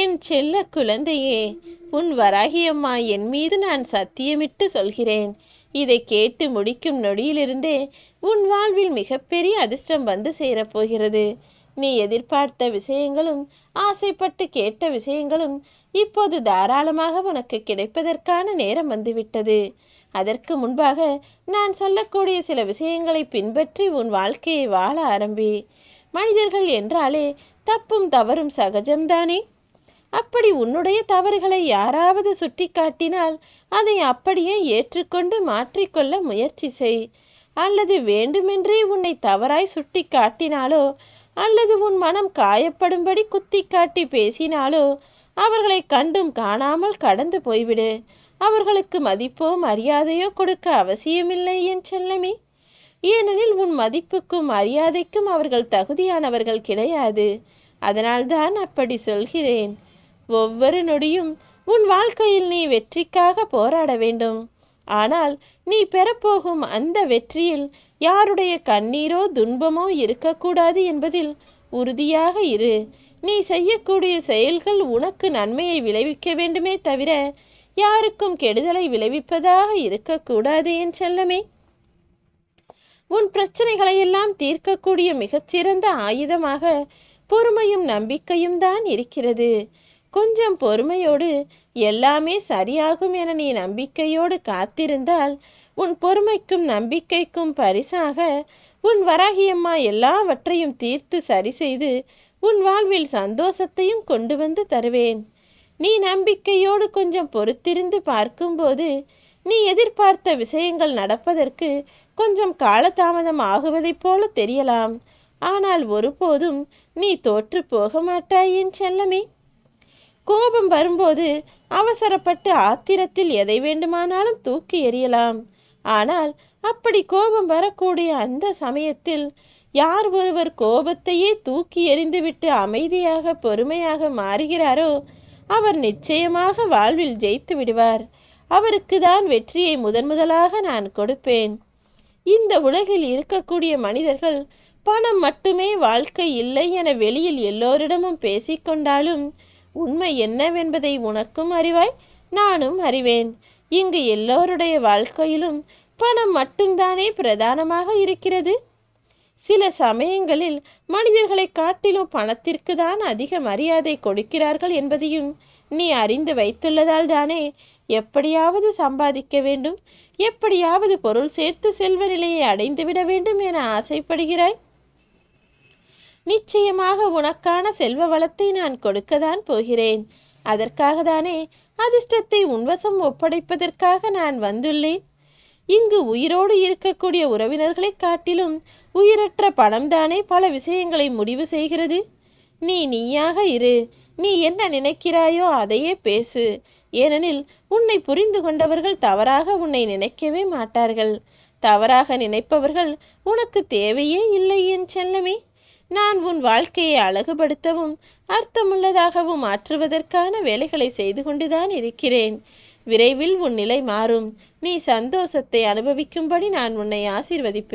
என் செல்ல குழந்தையே உன் வராகியம்மா என் மீது நான் சத்தியமிட்டு சொல்கிறேன். இதை கேட்டு முடிக்கும் நொடியிலிருந்தே உன் வாழ்வில் மிகப்பெரிய அதிர்ஷ்டம் வந்து சேரப்போகிறது. நீ எதிர்பார்த்த விஷயங்களும் ஆசைப்பட்டு கேட்ட விஷயங்களும் இப்போது தாராளமாக உனக்கு கிடைப்பதற்கான நேரம் வந்துவிட்டது. அதற்கு முன்பாக நான் சொல்லக்கூடிய சில விஷயங்களை பின்பற்றி உன் வாழ்க்கையை வாழ ஆரம்பி. மனிதர்கள் என்றாலே தப்பும் தவறும் சகஜம்தானே? அப்படி உன்னுடைய தவறுகளை யாராவது சுட்டிக்காட்டினால் அதை அப்படியே ஏற்றுக்கொண்டு மாற்றிக்கொள்ள முயற்சி செய். அல்லது வேண்டுமென்றே உன்னை தவறாய் சுட்டி காட்டினாலோ அல்லது உன் மனம் காயப்படும்படி குத்தி காட்டி பேசினாலோ அவர்களை கண்டும் காணாமல் கடந்து போய்விடு. அவர்களுக்கு மதிப்போ மரியாதையோ கொடுக்க அவசியமில்லை என் செல்லமே. ஏனெனில் உன் மதிப்புக்கும் மரியாதைக்கும் அவர்கள் தகுதியானவர்கள் கிடையாது. அதனால்தான் அப்படி சொல்கிறேன். ஒவ்வொரு நொடியும் உன் வாழ்க்கையில் நீ வெற்றிக்காக போராட வேண்டும். ஆனால் நீ பெறப்போகும் அந்த வெற்றியில் யாருடைய கண்ணீரோ துன்பமோ இருக்கக்கூடாது என்பதில் உறுதியாக இரு. நீ செய்யக்கூடிய செயல்கள் உனக்கு நன்மையை விளைவிக்க வேண்டுமே தவிர யாருக்கும் கெடுதலை விளைவிப்பதாக இருக்கக்கூடாது என் செல்லமே. உன் பிரச்சனைகளை எல்லாம் தீர்க்கக்கூடிய மிகச்சிறந்த ஆயுதமாக பொறுமையும் நம்பிக்கையும் தான் இருக்கிறது. கொஞ்சம் பொறுமையோடு எல்லாமே சரியாகும் என நீ நம்பிக்கையோடு காத்திருந்தால் உன் பொறுமைக்கும் நம்பிக்கைக்கும் பரிசாக உன் வராகியம்மா எல்லாவற்றையும் தீர்த்து சரி செய்து உன் வாழ்வில் சந்தோஷத்தையும் கொண்டு வந்து தருவேன். நீ நம்பிக்கையோடு கொஞ்சம் பொறுத்திருந்து பார்க்கும்போது நீ எதிர்பார்த்த விஷயங்கள் நடப்பதற்கு கொஞ்சம் காலதாமதம் ஆகுவதைப் போல தெரியலாம். ஆனால் ஒருபோதும் நீ தோற்று போக மாட்டாய் என் செல்லமே. கோபம் வரும்போது அவசரப்பட்டு ஆத்திரத்தில் எதை வேண்டுமானாலும் தூக்கி எறியலாம். ஆனால் அப்படி கோபம் வரக்கூடிய அந்த சமயத்தில் யார் ஒருவர் கோபத்தையே தூக்கி எறிந்துவிட்டு அமைதியாக பொறுமையாக மாறுகிறாரோ அவர் நிச்சயமாக வாழ்வில் ஜெயித்து விடுவார். அவருக்கு தான் வெற்றியை முதன் முதலாக நான் கொடுப்பேன். இந்த உலகில் இருக்கக்கூடிய மனிதர்கள் பணம் மட்டுமே வாழ்க்கை இல்லை என வெளியில் எல்லோரிடமும் பேசிக்கொண்டாலும் உண்மை என்னவென்பதை உனக்கும் அறிவாய் நானும் அறிவேன். இங்கு எல்லோருடைய வாழ்க்கையிலும் பணம் மட்டும்தானே பிரதானமாக இருக்கிறது? சில சமயங்களில் மனிதர்களை காட்டிலும் பணத்திற்கு தான் அதிக மரியாதை கொடுக்கிறார்கள் என்பதையும் நீ அறிந்து வைத்துள்ளதால் தானே. எப்படியாவது சம்பாதிக்க வேண்டும் எப்படியாவது பொருள் சேர்த்து செல்வ நிலையை அடைந்துவிட வேண்டும் என ஆசைப்படுகிறாய்? நிச்சயமாக உனக்கான செல்வ வளத்தை நான் கொடுக்கத்தான் போகிறேன். அதற்காக தானே அதிர்ஷ்டத்தை உன்வசம் ஒப்படைப்பதற்காக நான் வந்துள்ளேன். இங்கு உயிரோடு இருக்கக்கூடிய உறவினர்களை காட்டிலும் உயிரற்ற பணம்தானே பல விஷயங்களை முடிவு செய்கிறது? நீ நீயாக இரு. நீ என்ன நினைக்கிறாயோ அதையே பேசு. ஏனெனில் உன்னை புரிந்து கொண்டவர்கள் தவறாக உன்னை நினைக்கவே மாட்டார்கள். தவறாக நினைப்பவர்கள் உனக்கு தேவையே இல்லை என் செல்லமே. நான் உன் வாழ்க்கையை அழகுபடுத்தவும் அர்த்தமுள்ளதாகவும் மாற்றுவதற்கான வேலைகளை செய்து கொண்டுதான் இருக்கிறேன். விரைவில் உன் நிலை மாறும். நீ சந்தோஷத்தை அனுபவிக்கும்படி நான் உன்னை ஆசீர்வதிப்பேன்.